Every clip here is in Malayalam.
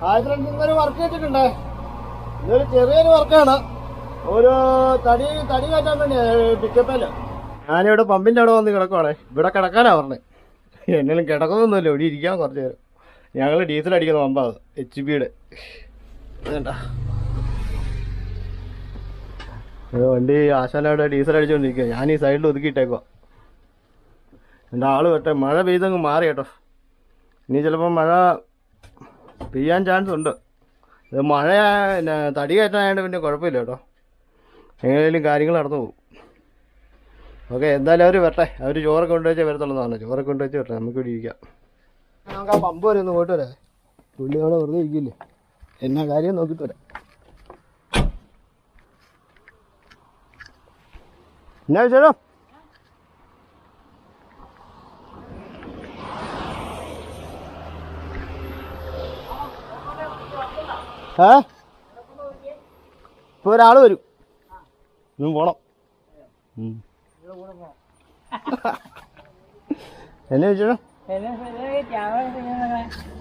ഫ്രണ്ട്സ് നിന്നൊരു വർക്ക് ചെയ്തിട്ടുണ്ടേ ഇതൊരു ചെറിയൊരു വർക്കാണ്. ഒരു തടി തടി കയറ്റാൻ വേണ്ടി പിക്കപ്പല്ല ഞാനിവിടെ പമ്പിന്റെ അവിടെ വന്ന് കിടക്കുവാണേ. ഇവിടെ കിടക്കാനാ പറഞ്ഞത് എന്നാലും കിടക്കുന്നൊന്നുമില്ല. ഇവിടെ ഇരിക്കാൻ കുറച്ച് നേരം. ഞങ്ങൾ ഡീസൽ അടിക്കുന്ന പമ്പാ എച്ച് ബിയുടെ വേണ്ട വണ്ടി ആശാനവിടെ ഡീസൽ അടിച്ചുകൊണ്ടിരിക്കുക ഞാൻ ഈ സൈഡിൽ ഒതുക്കിയിട്ടേക്കോ എന്റെ ആൾ വെട്ടെ മഴ പെയ്തങ്ങ് മാറി കേട്ടോ. ഇനി ചിലപ്പോൾ മഴ പെയ്യാൻ ചാൻസ് ഉണ്ട്. ഇത് മഴ പിന്നെ തടി കയറ്റാനായിട്ട് പിന്നെ കുഴപ്പമില്ല കേട്ടോ. എങ്ങനെയും കാര്യങ്ങൾ നടന്നു പോകും. ഓക്കെ എന്തായാലും അവർ വരട്ടെ. അവർ ചോറൊക്കെ കൊണ്ടുവച്ചേ വരത്തുള്ളതാണ് ചോറൊക്കെ കൊണ്ടുവച്ച് വരട്ടെ. നമുക്ക് ഇവിടെ ഇരിക്കാം. നമുക്ക് ആ പമ്പ് വരെ ഒന്ന് പോയിട്ട് വരാം. പുള്ളി അവിടെ വെറുതെ ഇരിക്കില്ലേ? എന്നാ കാര്യം നോക്കിയിട്ട് വരാം. എന്നാ വിശേഷം? ഏ? ഇപ്പൊ ഒരാൾ വരും. ഇന്നും പോണം. എന്നെ വെച്ചോ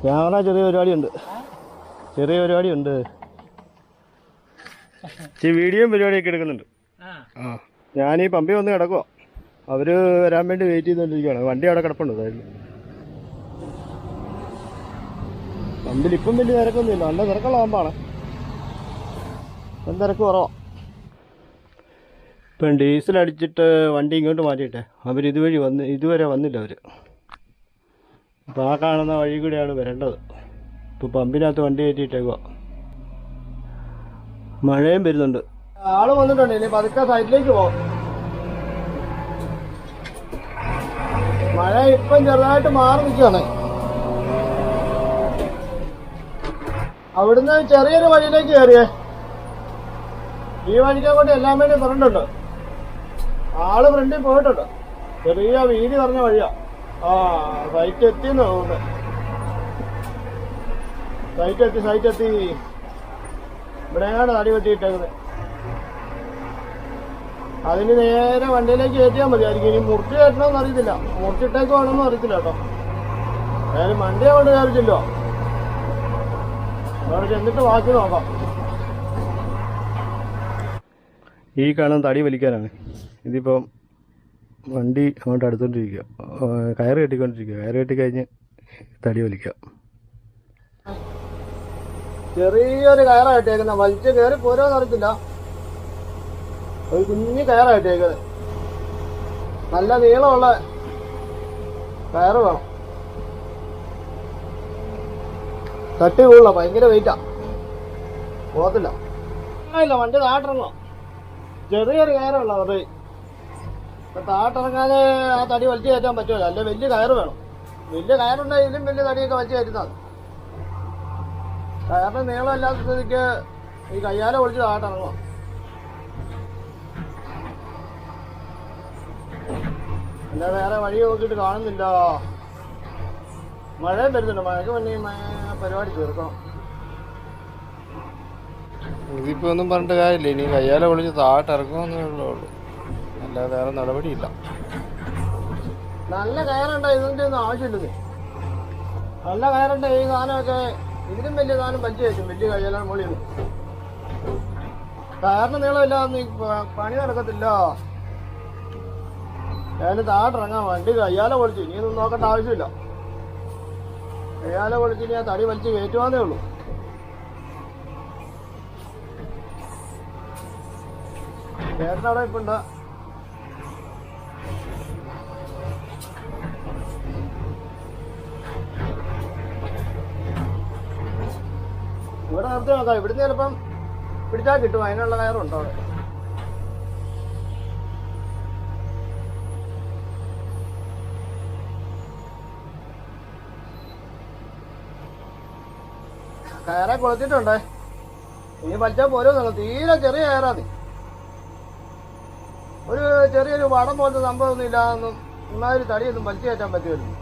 ക്യാമറ ചെറിയ പരിപാടിയുണ്ട്. ചെറിയ പരിപാടിയുണ്ട്. ഈ വീഡിയോയും പരിപാടിയൊക്കെ എടുക്കുന്നുണ്ട്. ആ. ഞാൻ ഈ പമ്പി വന്ന് കിടക്കുക അവർ വരാൻ വേണ്ടി വെയിറ്റ് ചെയ്തുകൊണ്ടിരിക്കുകയാണ് വണ്ടി അവിടെ കിടപ്പുണ്ട്. സൈഡിൽ പമ്പിൽ ഇപ്പം വലിയ തിരക്കൊന്നുമില്ല. നല്ല തിരക്കുള്ള പമ്പാണ് ഇപ്പം തിരക്ക് കുറവാ. ഇപ്പം ഡീസൽ അടിച്ചിട്ട് വണ്ടി ഇങ്ങോട്ട് മാറ്റിയിട്ടെ. അവർ ഇതുവഴി വന്ന് ഇതുവരെ വന്നില്ല അവർ അപ്പം ആ കാണുന്ന വഴി കൂടിയാണ് വരേണ്ടത്. ഇപ്പോൾ പമ്പിനകത്ത് വണ്ടി കയറ്റിയിട്ടേക്കുക മഴയും വരുന്നുണ്ട്. ആൾ വന്നിട്ടുണ്ട്. ഇനി പതുക്കെ സൈഡിലേക്ക് പോകും മഴ ഇപ്പം ചെറുതായിട്ട് മാറി നിൽക്കുകയാണ്. അവിടുന്ന് ചെറിയൊരു വഴിയിലേക്ക് കയറിയേ. ഈ വഴിക്ക് കൊണ്ട് എല്ലാം വേണ്ടി പറഞ്ഞിട്ടുണ്ട്. ആൾ ഫ്രണ്ടിൽ പോയിട്ടുണ്ട്. ചെറിയ വീതി പറഞ്ഞ വഴിയാ. ആ സൈറ്റ് എത്തി സൈറ്റ് എത്തി സൈറ്റ് എത്തി. ഇവിടെയാണ് തടി വെട്ടിയിട്ടേക്കുന്നത്. അതിന് നേരെ വണ്ടിയിലേക്ക് കയറ്റിയാൽ മതിയായിരിക്കും ഇനി മുറിച്ച് കയറ്റണമെന്ന് അറിയത്തില്ല. മുറിച്ചിട്ടേക്കുവാണെന്നും അറിയത്തില്ല കേട്ടോ. ഏതായാലും വണ്ടി കൊണ്ട് കയറിച്ചില്ലോ അവിടെ ചെന്നിട്ട് ബാക്കി നോക്കാം. ഈ കാണാൻ തടി വലിക്കാനാണ്. ഇതിപ്പം വണ്ടി അങ്ങോട്ട് അടുത്തോണ്ടിരിക്കുക. കയറ് കെട്ടിക്കൊണ്ടിരിക്കുക. കയറ് കെട്ടി കഴിഞ്ഞ് തടി വലിക്കുക. ചെറിയൊരു കയറായിട്ടേക്കുന്ന വലിച്ചു വലിച്ച് കയറി പോരോന്ന് അറിയത്തില്ല. ഒരു കുഞ്ഞു കയറായിട്ടേക്കുന്നത് നല്ല നീളമുള്ള കയറ് വേണം. തട്ടി കൊള്ള ഭയങ്കര വെയിറ്റാ പോകത്തില്ല വണ്ടി താട്ടിറങ്ങോ ചെറിയൊരു കയറുള്ള അത്. ഇപ്പൊ താട്ടിറങ്ങാതെ ആ തടി വലിച്ചു കയറ്റാൻ പറ്റുമല്ലോ അല്ലെ വലിയ കയറ് വേണം. വലിയ കയറുണ്ടായാലും വലിയ തടിയൊക്കെ വലിച്ചു കയറ്റുന്നത് കയറിന് നീളമില്ലാത്ത സ്ഥിതിക്ക് ഈ കയ്യാലെ ഒളിച്ച് താട്ടിറങ്ങോ അല്ല വേറെ വഴി നോക്കിയിട്ട് കാണുന്നില്ല. മഴയും വരുന്നുണ്ട്. മഴയ്ക്ക് മുന്നേ പരിപാടി തീർക്കണം. ഇതിപ്പോ ഒന്നും പറഞ്ഞിട്ട് കാര്യമില്ല. ഇനി കയ്യാലെ വിളിച്ച് താട്ടിറക്കുമെന്നേ ഉള്ളൂ. അല്ലാതെ വേറെ നടപടിയില്ല. നല്ല കയറുണ്ട. ഇതിന്റെ ഒന്നും ആവശ്യമില്ലെന്നേ നല്ല കയറുണ്ട. ഈ സാധനമൊക്കെ ഇതിലും വലിയ സാധനം പഞ്ചു കയറ്റും വലിയ കയ്യാലാണ് മുകളിൽ കയറിന് നീളമില്ലാതെ പണി നടക്കത്തില്ല. ഞാൻ താട്ടിറങ്ങാൻ വണ്ടി കയ്യാലെ വിളിച്ചു ഇനി ഒന്നും നോക്കേണ്ട ആവശ്യമില്ല. കയ്യാലെ വെളുത്തിന് ഞാൻ തടി വലിച്ച് കയറ്റുവാന്നേ ഉള്ളൂ. ചേട്ടനവിടെ ഇപ്പൊ ഉണ്ടാ ഇവിടെ നിർത്തി നോക്കാം. ഇവിടുന്ന് ചിലപ്പം പിടിച്ചാൽ കിട്ടും. അതിനുള്ള കയറുണ്ടോ അവിടെ? കയറെ കൊളുത്തിട്ടുണ്ടേ. ഇനി വലിച്ചാൽ പോരുന്നല്ലോ തീരെ ചെറിയ കയറാതി ഒരു ചെറിയൊരു വടം പോലത്തെ സംഭവമൊന്നും ഇല്ലാതെന്നും ഇമാതിരി തടിയൊന്നും വലിച്ചു കയറ്റാൻ പറ്റുമായിരുന്നു.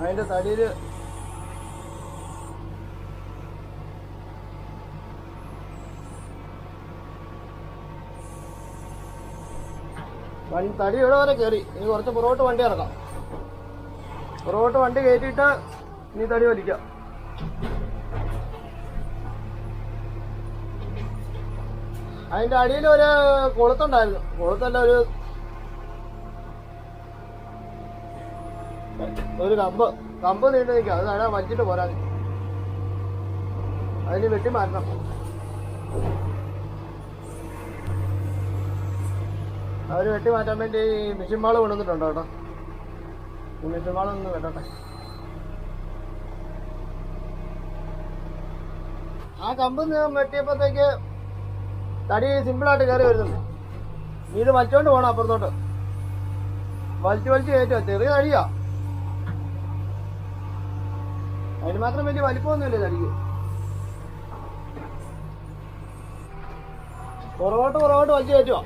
അതിന്റെ തടിയിൽ വണ്ടി തടി ഇവിടെ വരെ കയറി ഇനി കുറച്ച് പുറകോട്ട് വണ്ടി ഇറക്കാം. പുറകോട്ട് വണ്ടി കയറ്റിയിട്ട് നീ തടി വലിക്കാം. അതിന്റെ അടിയിൽ ഒരു കൊളുത്തുണ്ടായിരുന്നു. കൊളുത്തല്ല ഒരു ഒരു കമ്പ്. കമ്പ് നീണ്ടു നിൽക്കുക അത് താഴെ വലിച്ചിട്ട് പോരാ അതിന് വെട്ടി മാറ്റണം. അവർ വെട്ടി മാറ്റാൻ വേണ്ടി മിഷൻ മാൾ കൊണ്ടുവന്നിട്ടുണ്ടോ കേട്ടോ ഈ മിഷൻ മാളൊന്ന് വെട്ടട്ടെ ആ കമ്പ് വെട്ടിയപ്പോഴത്തേക്ക് തടി സിമ്പിളായിട്ട് കയറി വരുന്നുണ്ട്. നീ ഇത് വലിച്ചോണ്ട് പോണം അപ്പുറത്തോട്ട്. വലിച്ചു വലിച്ചു കയറ്റുക. ചെറിയ തടിയാ. അതിന് മാത്രം വലിയ വലിപ്പമൊന്നുമില്ല തടിക്ക്. പുറകോട്ട് പുറകോട്ട് വലിച്ചു കയറ്റുക.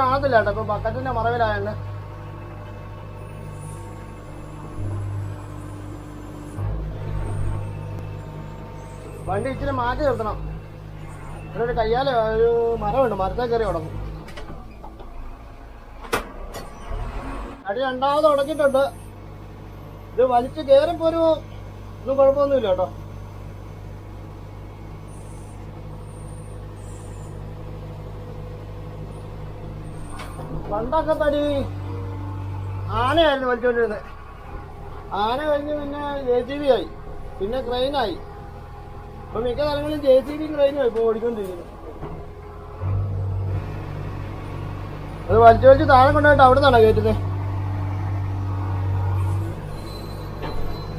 കാണത്തില്ല കേട്ടോ ഇപ്പൊ ബക്കറ്റിന്റെ മറവിലായുണ്ട്. വണ്ടി ഇച്ചിരി മാറ്റി നിർത്തണം. ഇവിടെ ഒരു കയ്യാല ഒരു മരമുണ്ട്. മരത്തെ കയറി ഉടക്കും. അടി രണ്ടാമത് ഉടക്കിയിട്ടുണ്ട്. ഇത് വലിച്ചു കയറിപ്പോ ഒരു ഒന്നും കുഴപ്പമൊന്നുമില്ല കേട്ടോ. പണ്ടൊക്കെ തടി ആനയായിരുന്നു വലിച്ചോണ്ടിരുന്നത് ആന കഴിഞ്ഞ് പിന്നെ ജെ സി ബി ആയി. പിന്നെ ക്രെയിനായി ഇപ്പൊ മിക്ക സ്ഥലങ്ങളിലും ജെ സി ബി ക്രെയിനും ഇപ്പൊ ഓടിക്കൊണ്ടിരിക്കുന്നത് അത് വലിച്ചു വലിച്ച് താഴെ കൊണ്ടുപോയിട്ട് അവിടെ നിന്നാണ് കയറ്റുന്നത്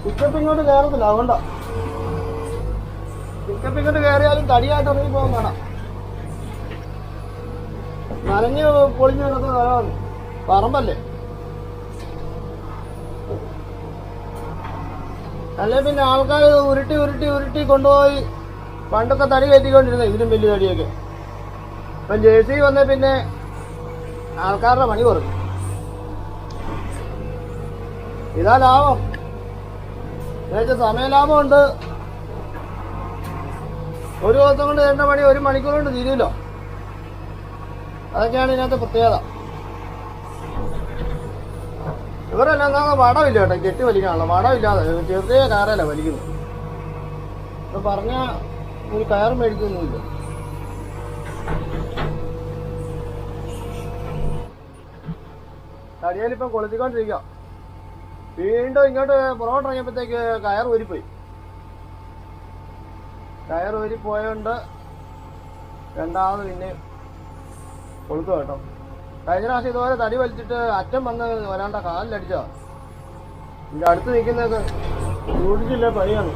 പിക്കപ്പ് ഇങ്ങോട്ട് കയറത്തില്ല അതുകൊണ്ടാ. പിക്കപ്പ് ഇങ്ങോട്ട് കയറിയാലും തടിയായിട്ട് ഇറങ്ങി പോകാൻ വേണം നനഞ്ഞ് പൊളിഞ്ഞ് കിടക്കുന്ന സ്ഥലമാണ് പറമ്പല്ലേ? അല്ലെ പിന്നെ ആൾക്കാർ ഉരുട്ടി ഉരുട്ടി ഉരുട്ടി കൊണ്ടുപോയി പണ്ടൊക്കെ തടി കയറ്റിക്കൊണ്ടിരുന്നത് ഇതിലും വലിയ തടിയൊക്കെ. ഇപ്പം ജെ സി വന്ന പിന്നെ ആൾക്കാരുടെ പണി കുറഞ്ഞു. ഇതാ ലാഭം. സമയലാഭമുണ്ട് ഒരു ദിവസം കൊണ്ട് തരേണ്ട പണി ഒരു മണിക്കൂർ കൊണ്ട് തീരുമല്ലോ അതൊക്കെയാണ് ഇതിനകത്ത് പ്രത്യേകത. ഇവരെല്ലാം എന്താ വടമില്ല കേട്ടോ കെട്ടി വലിക്കാനുള്ള. വടമില്ലാതെ ചെറിയ കാറല്ല വലിക്കുന്നത്. ഇപ്പൊ പറഞ്ഞ ഒരു കയർ മേടിക്കൊന്നുമില്ല തടിയാലിപ്പം കൊളുത്തിക്കൊണ്ടിരിക്കുക വീണ്ടും ഇങ്ങോട്ട് പുറകോട്ട് ഇറങ്ങിയപ്പോഴത്തേക്ക് കയർ ഊരിപ്പോയി. കയർ ഊരി പോയോണ്ട് രണ്ടാമത് പിന്നെ കൊളുത്തു കേട്ടോ. കഴിഞ്ഞ പ്രാവശ്യം ഇതുപോലെ തടി വലിച്ചിട്ട് അറ്റം വന്ന് വരാണ്ട കാലിലടിച്ചോ ഇതിന്റെ അടുത്ത് നിൽക്കുന്നത് ചൂടിച്ചില്ല പണിയാണ്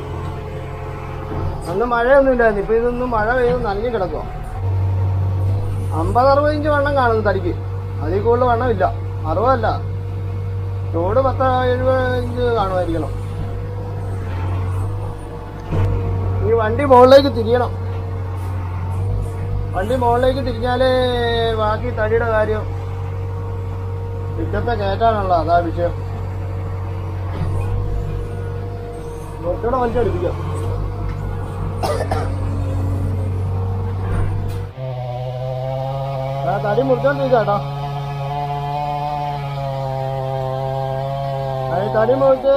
അന്ന് മഴയൊന്നും ഇല്ലായിരുന്നു. ഇപ്പൊ ഇതൊന്നും മഴ പെയ്ത് നനഞ്ഞു കിടക്കുക അമ്പത് അറുപത് ഇഞ്ച് വണ്ണം കാണുന്നു തടിക്ക്. അതിൽ കൂടുതൽ വണ്ണമില്ല. അറുപതല്ല. ചൂട് പത്ത് എഴുപത് ഇഞ്ച് കാണുമായിരിക്കണം. ഈ വണ്ടി മുകളിലേക്ക് തിരിയണം. വണ്ടി മുകളിലേക്ക് തിരിഞ്ഞാലേ ബാക്കി തടിയുടെ കാര്യം പിറ്റത്തെ കയറ്റാനുള്ള അതാ വിഷയം. കുറച്ചുകൂടെ വലിച്ചടിപ്പിക്കാം തടി മുറിച്ചോണ്ടിരിക്കാട്ടോ തടി മുറിച്ച്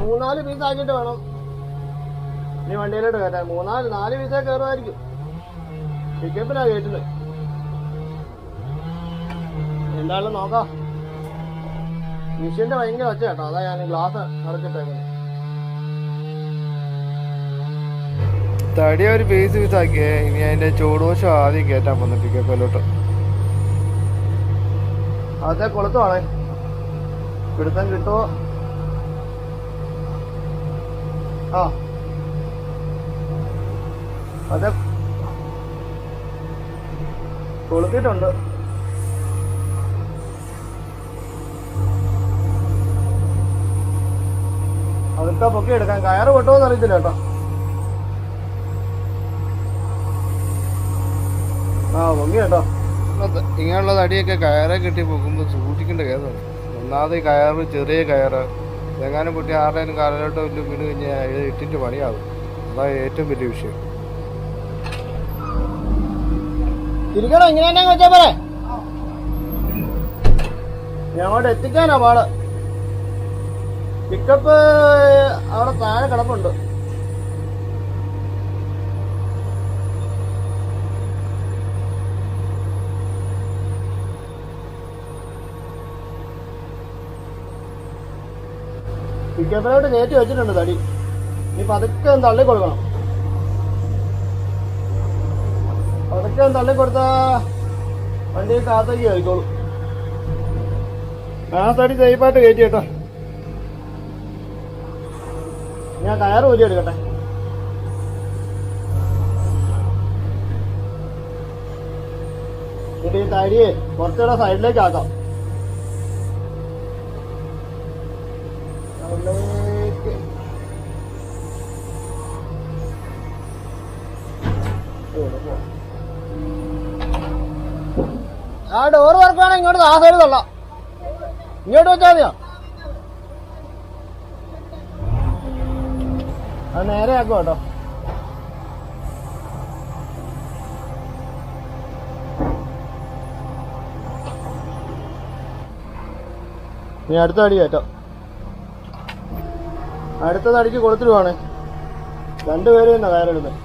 മൂന്നാൽ പീസ് ആക്കിയിട്ട് വേണം. ഇനി വണ്ടിയിലോട്ട് കയറ്റാൻ മൂന്നാൽ നാല് പീസേ കയറുമായിരിക്കും പിക്കപ്പിനാ കയറ്റുന്നത് എന്തായാലും നോക്കാം. മിഷീന്റെ ഭയങ്കര ഒച്ച കേട്ടോ. അതാ ഞാൻ ഗ്ലാസ് അടച്ചിട്ടേക്കുന്നത്. തടി ഒരു പീസ് പീസ് ആക്കിയേ. ഇനി അതിന്റെ ചൂടുവശം ആദ്യം കയറ്റാൻ വന്നു പിക്കപ്പിലോട്ട് അതെ കൊളുത്തുവാണേ. പിടുത്തം കിട്ടുമോ ആ. അതെ കൊളുത്തിട്ടുണ്ട് അതൊക്കെ പൊക്കി എടുക്കാൻ. കയറ് പൊട്ടുമോന്ന് അറിയത്തില്ല കേട്ടോ. ആ പൊങ്ങി കേട്ടോ. ഇങ്ങനെയുള്ള തടിയൊക്കെ കയറെ കെട്ടി പൊക്കുമ്പോൾ സൂക്ഷിക്കേണ്ട കേസാണ് ഒന്നാമത് കയറ് ചെറിയ കയറ്. എങ്ങാനും പൊട്ടി ആരുടെയും കാലിലോട്ടോ വലിയ വീണ് കഴിഞ്ഞാൽ ഇട്ടിട്ട് പണിയാവും. അതാണ് ഏറ്റവും വലിയ വിഷയം. തിരിക്കണം ഇങ്ങനെ തന്നെ വെച്ചാ പറ ഞങ്ങോട്ട് എത്തിക്കാനാ പാട്. പിക്കപ്പ് അവിടെ താഴെ കിടപ്പുണ്ട്. പിക്കപ്പിലോട്ട് കയറ്റി വെച്ചിട്ടുണ്ട് തടി. നീ പതുക്കെ ഒന്ന് തള്ളി കൊടുക്കണം ഒന്ന് തള്ളി കൊടുത്താ വണ്ടി കാത്തേക്ക് കഴിക്കോളൂ ആ തടി കയറ്റി കേട്ടോ. ഞാൻ കയറ് ഊരി എടുക്കട്ടെ. എന്നിട്ട് ഈ തടിയെ കുറച്ചുകൂടെ സൈഡിലേക്ക് ആക്കാം. ആ ഡോറ് വർക്കാണെങ്കിൽ ഇങ്ങോട്ട് ആ സൈഡ് തള്ളാം. ഇങ്ങോട്ട് വെച്ചാൽ മതിയോ? അത് നേരെ ആക്കും കേട്ടോ. നീ അടുത്ത അടി കയറ്റോ. അടുത്ത തടിക്ക് കൊടുത്തിടുവാണ് രണ്ടുപേരും തന്നെ കയറിടുന്നത്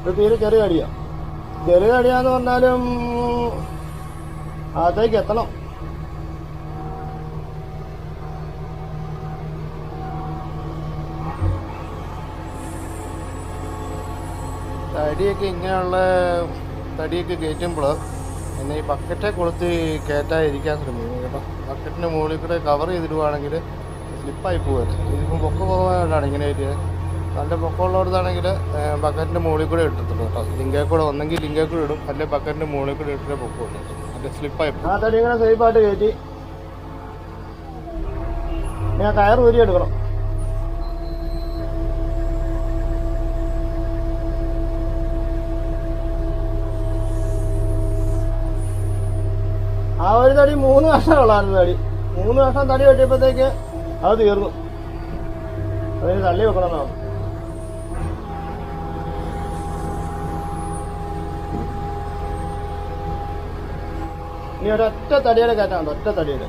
ഇത് തീരെ ചെറിയ അടിയാ. ചെറിയ അടിയാന്ന് പറഞ്ഞാലും അകത്തേക്ക് എത്തണം. തടിയൊക്കെ ഇങ്ങനെയുള്ള തടിയൊക്കെ കയറ്റുമ്പോൾ എന്നെ ഈ ബക്കറ്റെ കൊളുത്ത് കയറ്റാതിരിക്കാൻ ശ്രമിക്കുന്നു കേട്ടോ ബക്കറ്റിന്റെ മുകളിൽ കൂടെ കവർ ചെയ്തിടുവാണെങ്കിൽ സ്ലിപ്പായി പോകരുത് ഇതിപ്പം പൊക്ക കുറവായതുകൊണ്ടാണ് ഇങ്ങനെ കയറ്റിയത് നല്ല പൊക്കമുള്ളവർക്കാണെങ്കിൽ ബക്കറ്റിന്റെ മുകളിൽ കൂടെ ഇട്ടിട്ടുണ്ട് കേട്ടോ. ലിങ്കേ കൂടെ ഒന്നെങ്കിൽ ലിങ്കേ കൂടെ ഇടും. അല്ലെങ്കിൽ ബക്കറ്റിന്റെ മുകളിൽ കൂടെ ഇട്ടിട്ടേ പൊക്കമുള്ളൂ ആ തടി ഇങ്ങനെ സേഫായിട്ട് കയറ്റി. ഞാൻ കയർ ഊരി എടുക്കണം. ആ ഒരു തടി മൂന്ന് വർഷം ഉള്ളായിരുന്നു തടി. മൂന്ന് വർഷം തടി വെട്ടിയപ്പോഴത്തേക്ക് അത് തീർന്നു. അതിന് തള്ളി വെക്കണം എന്നാണ് ഇനി ഒരൊറ്റ തടിയുടെ കയറ്റാണ്ട് ഒറ്റ തടിയുടെ.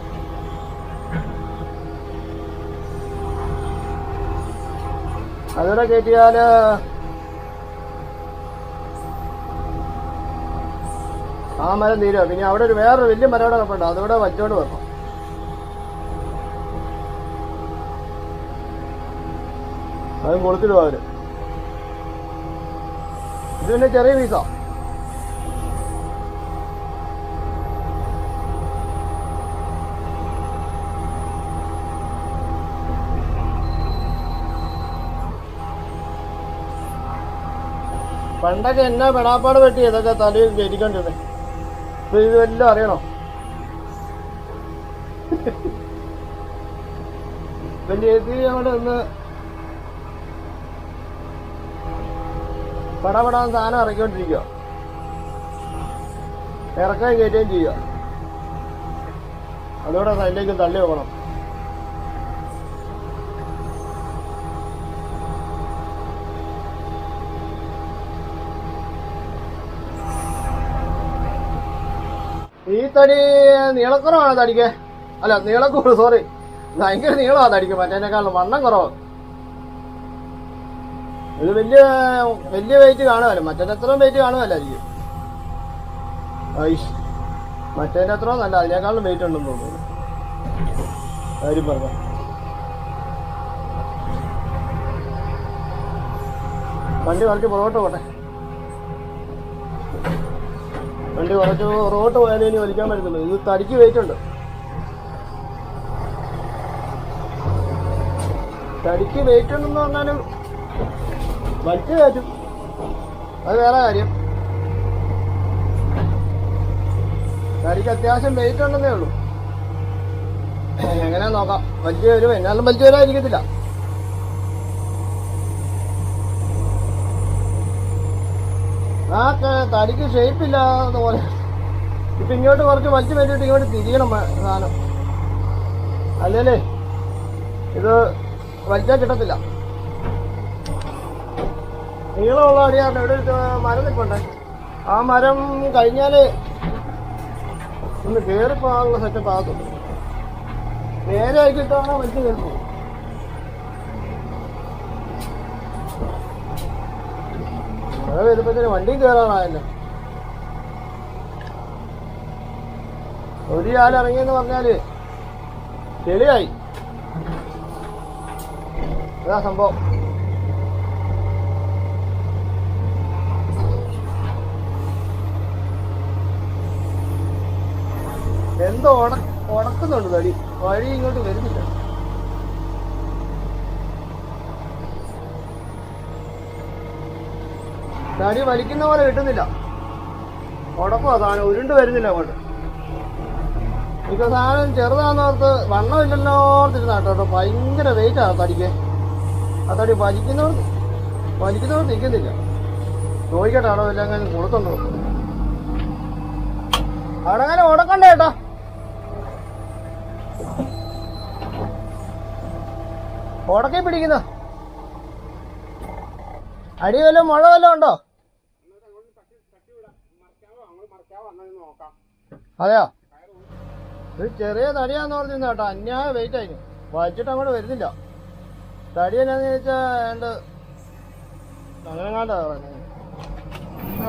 അതോടെ കയറ്റിയാൽ ആ മരം തീരുക പിന്നെ അവിടെ ഒരു വേറൊരു വലിയ മരം അവിടെ കിടപ്പുണ്ട് അതോടെ വച്ചോണ്ട് വെക്കണം അതും കൊളുത്തിടുവാ അവർ. ഇത് പിന്നെ ചെറിയ പീസാ. പണ്ടൊക്കെ എന്നാ പെടാപ്പാട് വെട്ടി ഇതൊക്കെ തലയിൽ കയറ്റിക്കൊണ്ടിരുന്നത് ഇപ്പൊ ഇത് വല്ലതും അറിയണോ വലിയ ഒന്ന് പടപടാൻ സാധനം ഇറക്കിക്കൊണ്ടിരിക്കുക ഇറക്കാൻ കയറ്റുകയും ചെയ്യുക അതോടെ സൈഡിലേക്ക് തള്ളി വെക്കണം ഈ തടി നീളക്കുറവാണ് തടിക്ക്. അല്ല നീളക്കൂട് സോറി ഭയങ്കര നീളമാണ് തടിക്ക്. മറ്റേനേക്കാളും വണ്ണം കുറവ്. ഇത് വലിയ വലിയ വെയിറ്റ് കാണുമല്ലോ മറ്റേ അത്രയും വെയിറ്റ് കാണുമല്ലായിരിക്കും ഐഷ്. മറ്റേതിന്റെ അത്രയും നല്ല അതിനേക്കാളും വെയിറ്റ് ഉണ്ടെന്ന് തോന്നുന്നു. കാര്യം പറഞ്ഞ വണ്ടി വർക്ക് പുറകോട്ട് പോട്ടെ വണ്ടി കുറച്ച് റോട്ട് പോയാലേ ഇനി വലിക്കാൻ പറ്റുന്നുണ്ട് ഇത് തടിക്ക് വെയിറ്റ് ഉണ്ട്. തടിക്ക് വെയിറ്റ് ഉണ്ടെന്ന് പറഞ്ഞാലും വലിച്ചു കയറ്റും. അത് വേറെ കാര്യം. തടിക്ക് അത്യാവശ്യം വെയിറ്റ് ഉണ്ടെന്നേ ഉള്ളൂ. എങ്ങനെയാ നോക്കാം. വലിച്ചു വരും എന്നാലും വലിച്ചു വരാതിരിക്കത്തില്ല ആ തടിക്ക് ഷേപ്പ് പോലെ ഇപ്പൊ ഇങ്ങോട്ട് കുറച്ച് വലിച്ചു പറ്റിയിട്ട് ഇങ്ങോട്ട് തിരിയണം സാധനം. അല്ലേ ഇത് വലിച്ചാൽ കിട്ടത്തില്ല. നീളമുള്ള അടിയാണ് ഇവിടെ മരം നിൽക്കണ്ടേ ആ മരം കഴിഞ്ഞാൽ ഒന്ന് കയറിപ്പോകാനുള്ള സെറ്റപ്പ് ആകത്തുള്ളൂ. നേരെ ആക്കിയിട്ടാണ് വലിച്ചു കയറിപ്പോ മഴ വരുമ്പത്തേന് വണ്ടി കയറാറായല്ലോ ഒരു കാലം ഇറങ്ങിയെന്ന് പറഞ്ഞാൽ ചെളിയായി അതാ സംഭവം. എന്തോ ഉട ഉടക്കുന്നുണ്ട് തടി. വഴി ഇങ്ങോട്ട് വരുന്നില്ല. തടി വലിക്കുന്ന പോലെ കിട്ടുന്നില്ല. ഉടക്കോ സാധനം ഉരുണ്ട് വരുന്നില്ല അങ്ങോട്ട്. ഇപ്പൊ സാധനം ചെറുതാന്നോർത്ത് വണ്ണമില്ലല്ലോ ഓർത്തിരുന്ന കേട്ടോ. ഭയങ്കര വെയിറ്റ് തടിക്ക്. ആ തടി വലിക്കുന്നവർ വലിക്കുന്നവർ നിൽക്കുന്നില്ല. ചോദിക്കട്ടെ അവിടെ വല്ല അങ്ങനെ കൊടുത്തുണ്ടോ? അവിടെ അങ്ങനെ ഉടക്കണ്ട കേട്ടോ ഉടക്കി പിടിക്കുന്ന. അടി വല്ലതും മഴ വല്ലതും ഉണ്ടോ? അതെയോ? ഒരു ചെറിയ തടിയാന്ന് പറഞ്ഞിരുന്ന കേട്ടോ. അന്യായ വെയിറ്റ് ആയിന് വലിച്ചിട്ട് അങ്ങോട്ട് വരുന്നില്ല. തടി എന്നാന്ന് ചോദിച്ചാ ഏണ്ട് അങ്ങനെ കാണ്ടാ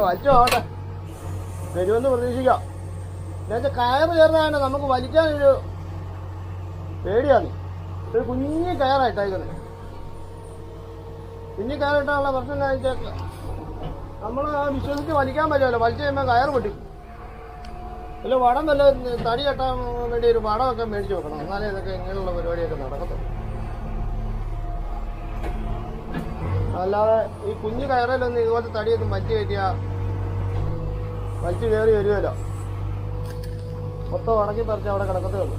വലിച്ചോ ആവട്ടെ വരുമെന്ന് പ്രതീക്ഷിക്കാം. എന്നുവെച്ചാൽ കയറ് ചേർന്നാണ് നമുക്ക് വലിക്കാനൊരു പേടിയാണ് ഒരു കുഞ്ഞി കയറായിട്ടായിരുന്നു കുഞ്ഞി കയറിട്ടാനുള്ള പ്രശ്നം എന്താ വെച്ചാൽ നമ്മൾ വിശ്വസിച്ച് വലിക്കാൻ പറ്റുമല്ലോ വലിച്ചു കഴിയുമ്പോൾ കയറ് പൊട്ടി. അല്ല വടം വല്ല തടി കെട്ടാൻ വേണ്ടി ഒരു വടമൊക്കെ മേടിച്ചു വെക്കണം. എന്നാലേ ഇതൊക്കെ ഇങ്ങനെയുള്ള പരിപാടിയൊക്കെ നടക്കത്തുള്ളൂ. അല്ലാതെ ഈ കുഞ്ഞു കയറലൊന്നും ഇതുപോലത്തെ തടിയൊന്നും മറ്റു കയറ്റിയ വലിച്ചു കയറി വരുമല്ലോ മൊത്തം ഉണക്കി പറിച്ച് അവിടെ കിടക്കത്തേ ഉള്ളൂ.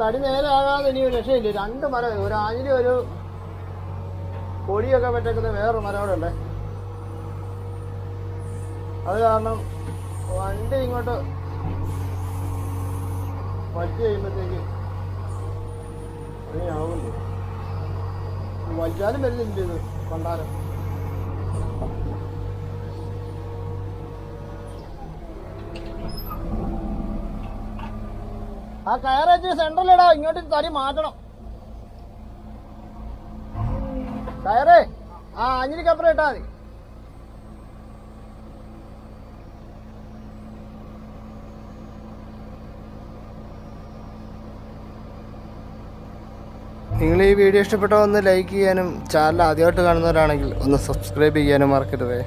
തടി നേരെ ആകാതെ ഇനി രക്ഷയില്ല? രണ്ട് മരം ഒരു ആഞ്ഞിലി ഒരു കൊടിയൊക്കെ പറ്റേക്കുന്ന വേറൊരു മരം അവിടെ ഉണ്ടേ. അത് കാരണം വണ്ടി ഇങ്ങോട്ട് വലിച്ചു കഴിയുമ്പോഴത്തേക്ക് ആവുന്നു വലിച്ചാലും വരുന്നില്ല ഇത് കണ്ടാലും ആ കയറച്ച് സെൻട്രലിടാ ഇങ്ങോട്ട് തടി മാറ്റണം. കയറേ. ആ അഞ്ഞിരിക്കപ്പുറം ഇട്ടാ മതി. നിങ്ങൾ ഈ വീഡിയോ ഇഷ്ടപ്പെട്ടോ ഒന്ന് ലൈക്ക് ചെയ്യാനും ചാനൽ ആദ്യമായിട്ട് കാണുന്നവരാണെങ്കിൽ ഒന്ന് സബ്സ്ക്രൈബ് ചെയ്യാനും മറക്കരുതേ.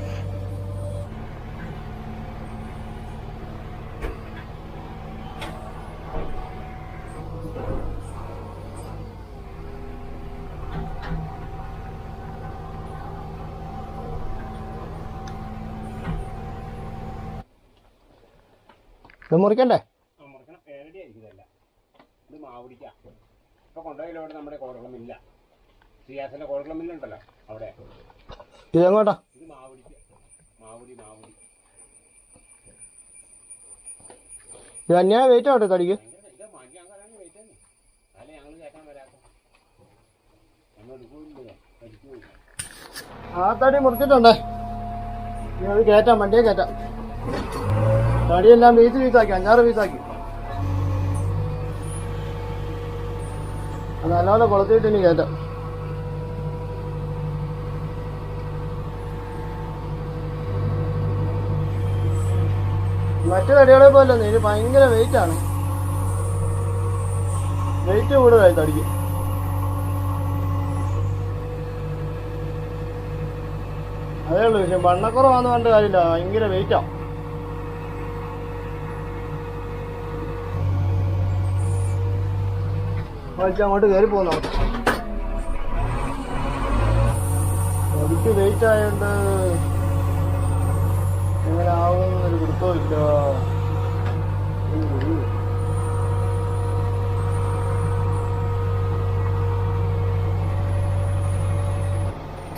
ഇത് മുറിക്കണ്ടേ ആ, മുറിക്കണം പേരടി ആയിരിക്കും ഇതല്ല ഇത് മാവുടിക്ക കൊണ്ടുപോയില്ലോടെ നമ്മുടെ കോടകുളം ഇല്ല. സിയാസിന്റെ കോടകുളം മില്ലുണ്ടല്ലോ അവിടെ. ഇതെങ്ങോട്ടാ? ഇത് മാവുടിക്ക മാവുടി മാവുടി. ഇത് തന്നെയാ വെയിറ്റ് ആവട്ടെ തടിക്ക് ഭയങ്കര ഇത് മാറ്റിയാൻ കാരണം വെയിറ്റ് തന്നെ അല്ലെ ഞങ്ങൾ കയറ്റാൻ വരാത്ത ഞങ്ങൾ എടുക്കൂല്ലേ? പഠിക്കൂല ആ തടി മുറിച്ചിട്ടുണ്ടേ. അത് കയറ്റാം വണ്ടിയെ കയറ്റാം തടിയെല്ലാം വീത്ത് വീത്താക്കി അഞ്ഞാറ് പീസാക്കി അത് നല്ലപോലെ കൊളുത്തിയിട്ട് ഇനി കയറ്റാം മറ്റു തടികളെ പോലെ ഇത് ഭയങ്കര വെയിറ്റ് ആണ്. വെയിറ്റ് കൂടുതലായി തടിക്ക് അതേ ഉള്ളൂ. പക്ഷെ വണ്ണക്കുറവാന്ന് പറഞ്ഞിട്ട് കാര്യമില്ല. ഭയങ്കര വെയിറ്റാ വലിച്ച് അങ്ങോട്ട് കയറി പോകുന്നു എനിക്ക് വെയിറ്റ് ആയതുകൊണ്ട് പിടുത്തവും ഇല്ല. ഉം.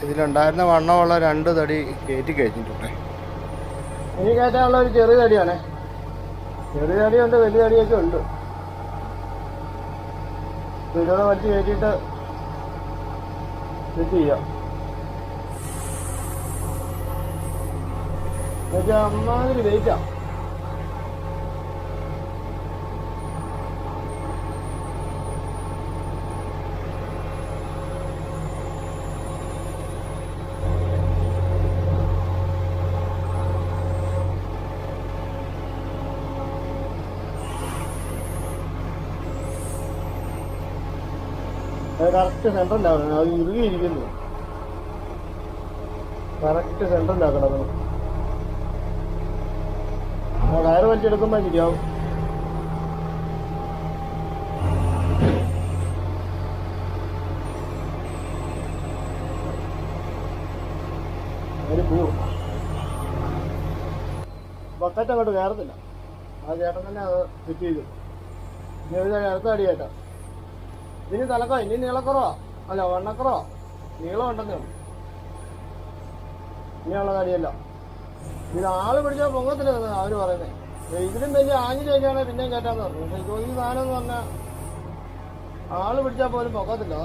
ഇതിലുണ്ടായിരുന്ന വണ്ണമുള്ള രണ്ട് തടി കയറ്റി കഴിഞ്ഞിട്ടുണ്ട്. ഇനി കയറ്റാനുള്ള ഒരു ചെറിയ തടിയാണേ. ചെറിയ തടിയുണ്ട് വലിയ തടിയൊക്കെ ഉണ്ട്. ഇതോടെ വണ്ടി കയറ്റിയിട്ട് സെറ്റ് ചെയ്യാം. എന്നുവെച്ചാൽ അമ്മാതിരി വെയിറ്റാ കറക്റ്റ് സെന്ററിലാക്കണം അത് ഇറുകിയിരിക്കുന്നു കറക്റ്റ് സെന്ററിലാക്കണം ആ കയറ് വലിച്ചെടുക്കുമ്പോൾ ശരിയാവും. ബക്കറ്റ് അങ്ങോട്ട് കയറത്തില്ല. ആ ചേട്ടൻ തന്നെ അത് ഫിറ്റ് ചെയ്തു. ഇനി അടുത്ത അടി ചേട്ടാ ഇനി തലക്കോ ഇനി നീളക്കുറവാ? അല്ല വണ്ണക്കുറവോ? നീളം ഉണ്ടെന്നേ ഇനിയുള്ള കാര്യമല്ല. ഇത് ആൾ പിടിച്ചാൽ പൊങ്ങത്തില്ല അവർ പറയുന്നത് ഇതിലും വലിയ ആഞ്ഞു ചോദിക്കുകയാണെങ്കിൽ പിന്നെയും കയറ്റാന്ന് പറഞ്ഞു പക്ഷെ ഈ സാധനം എന്ന് പറഞ്ഞാൽ ആൾ പിടിച്ചാൽ പോലും പൊക്കത്തില്ല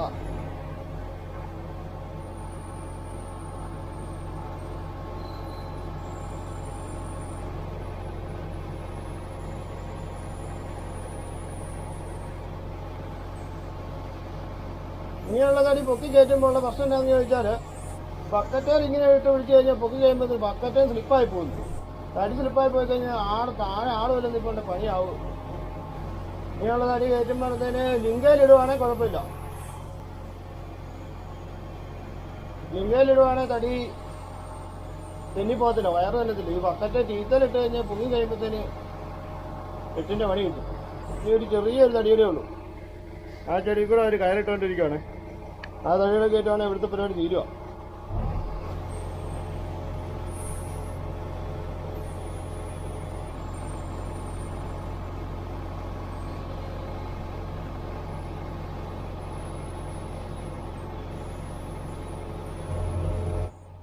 ഇങ്ങനെയുള്ള തടി പൊക്കി കയറ്റുമ്പോൾ ഉള്ള പ്രശ്നം എന്താണെന്ന് ചോദിച്ചാൽ ബക്കറ്റേൽ ഇങ്ങനെ ഇട്ട് പിടിച്ചു കഴിഞ്ഞാൽ പൊക്കി കഴിയുമ്പോൾ ബക്കറ്റേ സ്ലിപ്പായി പോകുന്നു. തടി സ്ലിപ്പായി പോയി കഴിഞ്ഞാൽ ആട് താഴെ ആട് വല്ലതും നിൽപ്പുണ്ട് പണിയാവും. ഇങ്ങനെയുള്ള തടി കയറ്റുമ്പോഴത്തേന് ലിങ്കയിലിടുവാണെങ്കിൽ കുഴപ്പമില്ല. ലിങ്കയിലിടുവാണെങ്കിൽ തടി തെന്നിപ്പോകത്തില്ല വയറ് തന്നത്തില്ല. ഈ ബക്കറ്റ് ചീത്തലിട്ട് കഴിഞ്ഞാൽ പൊങ്ങി കഴിയുമ്പോഴത്തേന് എട്ടിന്റെ പണി കിട്ടും. ഇനി ഒരു ചെറിയൊരു തടിയുടെ ഉള്ളൂ. ആ ചെടി കൂടെ അവർ കയറിട്ടുകൊണ്ടിരിക്കുകയാണ് ആ തടിയുടെ കയറ്റുവാണെങ്കിൽ ഇവിടുത്തെ പരിപാടി തീരുക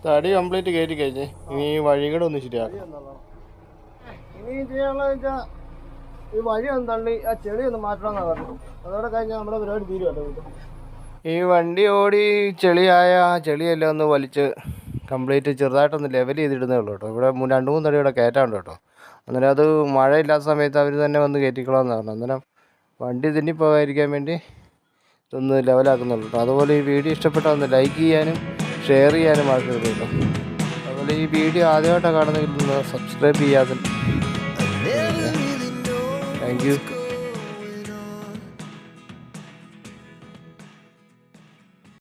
തടി കംപ്ലീറ്റ് കയറ്റി കഴിഞ്ഞ്. ഇനി ഈ വഴികൂടെ ഒന്ന് ശരിയാക്കാം ഇനി ചെയ്യാനുള്ളത് വെച്ചാൽ ഈ വഴി ഒന്ന് തള്ളി ആ ചെളി ഒന്ന് മാറ്റണമെന്നാണ് പറഞ്ഞത്. അതോടെ കഴിഞ്ഞാൽ നമ്മുടെ പരിപാടി തീരുമല്ലോ ഈ വണ്ടി ഓടി ചെളിയായ ചെളിയെല്ലാം ഒന്ന് വലിച്ച് കംപ്ലീറ്റ് ചെറുതായിട്ടൊന്ന് ലെവൽ ചെയ്തിടുന്നേ ഉള്ളൂ കേട്ടോ. ഇവിടെ രണ്ട് മൂന്ന് തടി ഇവിടെ കയറ്റാണ്ട് കേട്ടോ. അന്നേരം അത് മഴയില്ലാത്ത സമയത്ത് അവർ തന്നെ വന്ന് കയറ്റിക്കോളാമെന്ന് പറഞ്ഞു. അന്നേരം വണ്ടി തിന്നിപ്പോകാതിരിക്കാൻ വേണ്ടി ഇതൊന്ന് ലെവലാക്കുന്നുള്ളൂ കേട്ടോ. അതുപോലെ ഈ വീഡിയോ ഇഷ്ടപ്പെട്ടാൽ ഒന്ന് ലൈക്ക് ചെയ്യാനും ഷെയർ ചെയ്യാനും മറക്കരുത് കേട്ടോ. അതുപോലെ ഈ വീഡിയോ ആദ്യമായിട്ടാണ് കാണുന്നെങ്കിൽ ഒന്ന് സബ്സ്ക്രൈബ് ചെയ്യാതെ താങ്ക് യു